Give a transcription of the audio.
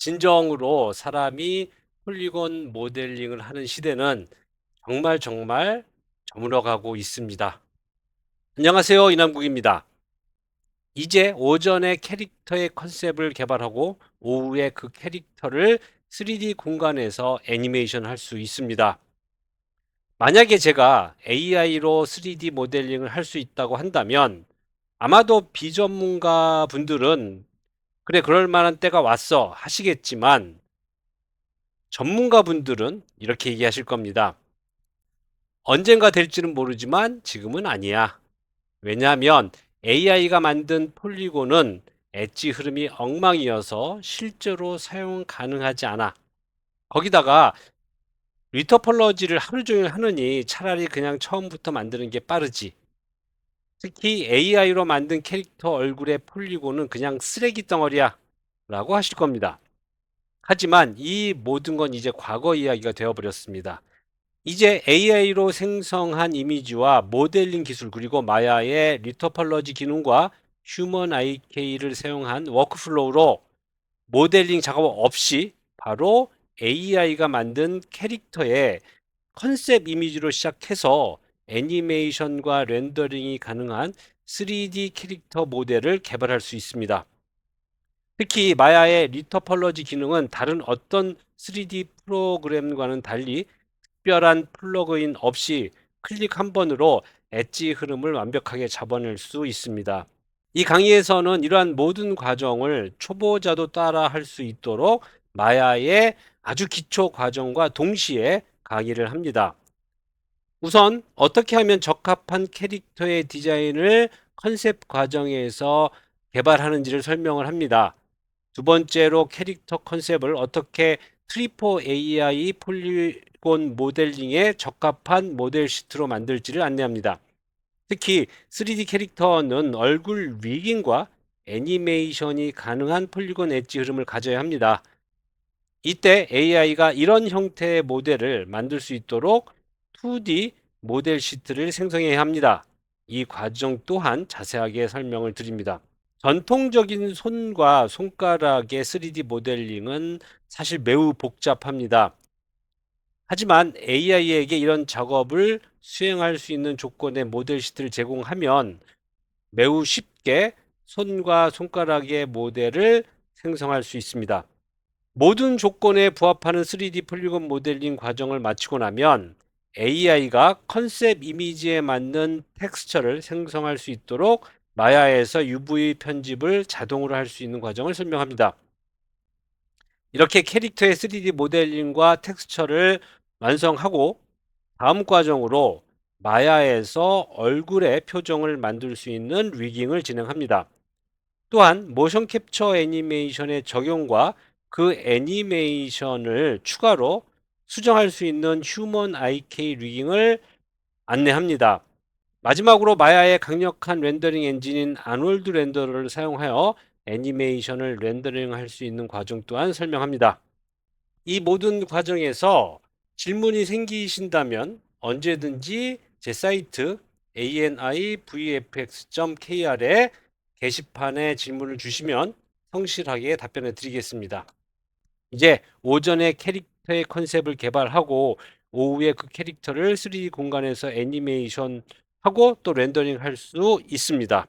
진정으로 사람이 폴리곤 모델링을 하는 시대는 정말 정말 저물어가고 있습니다. 안녕하세요. 이남국입니다. 이제 오전에 캐릭터의 컨셉을 개발하고 오후에 그 캐릭터를 3D 공간에서 애니메이션 할 수 있습니다. 만약에 제가 AI로 3D 모델링을 할 수 있다고 한다면 아마도 비전문가 분들은 그래, 그럴 만한 때가 왔어 하시겠지만 전문가 분들은 이렇게 얘기하실 겁니다. 언젠가 될지는 모르지만 지금은 아니야. 왜냐하면 AI가 만든 폴리곤은 엣지 흐름이 엉망이어서 실제로 사용 가능하지 않아. 거기다가 리터폴러지를 하루 종일 하느니 차라리 그냥 처음부터 만드는 게 빠르지. 특히 AI로 만든 캐릭터 얼굴의 폴리곤은 그냥 쓰레기 덩어리야 라고 하실 겁니다. 하지만 이 모든 건 이제 과거 이야기가 되어버렸습니다. 이제 AI로 생성한 이미지와 모델링 기술 그리고 마야의 리터펄러지 기능과 휴먼 IK를 사용한 워크플로우로 모델링 작업 없이 바로 AI가 만든 캐릭터의 컨셉 이미지로 시작해서 애니메이션과 렌더링이 가능한 3D 캐릭터 모델을 개발할 수 있습니다. 특히 마야의 리터펄러지 기능은 다른 어떤 3D 프로그램과는 달리 특별한 플러그인 없이 클릭 한 번으로 엣지 흐름을 완벽하게 잡아낼 수 있습니다. 이 강의에서는 이러한 모든 과정을 초보자도 따라 할 수 있도록 마야의 아주 기초 과정과 동시에 강의를 합니다. 우선 어떻게 하면 적합한 캐릭터의 디자인을 컨셉 과정에서 개발하는지를 설명을 합니다. 두 번째로 캐릭터 컨셉을 어떻게 트리포 AI 폴리곤 모델링에 적합한 모델 시트로 만들지를 안내합니다. 특히 3D 캐릭터는 얼굴 위깅과 애니메이션이 가능한 폴리곤 엣지 흐름을 가져야 합니다. 이때 AI가 이런 형태의 모델을 만들 수 있도록 2D 모델 시트를 생성해야 합니다. 이 과정 또한 자세하게 설명을 드립니다. 전통적인 손과 손가락의 3D 모델링은 사실 매우 복잡합니다. 하지만 AI에게 이런 작업을 수행할 수 있는 조건의 모델 시트를 제공하면 매우 쉽게 손과 손가락의 모델을 생성할 수 있습니다. 모든 조건에 부합하는 3D 폴리곤 모델링 과정을 마치고 나면 AI가 컨셉 이미지에 맞는 텍스처를 생성할 수 있도록 마야에서 UV 편집을 자동으로 할 수 있는 과정을 설명합니다. 이렇게 캐릭터의 3D 모델링과 텍스처를 완성하고 다음 과정으로 마야에서 얼굴의 표정을 만들 수 있는 리깅을 진행합니다. 또한 모션 캡처 애니메이션의 적용과 그 애니메이션을 추가로 수정할 수 있는 휴먼 IK 리깅을 안내합니다. 마지막으로 마야의 강력한 렌더링 엔진인 아놀드 렌더러를 사용하여 애니메이션을 렌더링 할 수 있는 과정 또한 설명합니다. 이 모든 과정에서 질문이 생기신다면 언제든지 제 사이트 anivfx.kr에 게시판에 질문을 주시면 성실하게 답변해 드리겠습니다. 이제 오전에 캐릭터의 컨셉을 개발하고 오후에 그 캐릭터를 3D 공간에서 애니메이션 하고 또 렌더링 할 수 있습니다.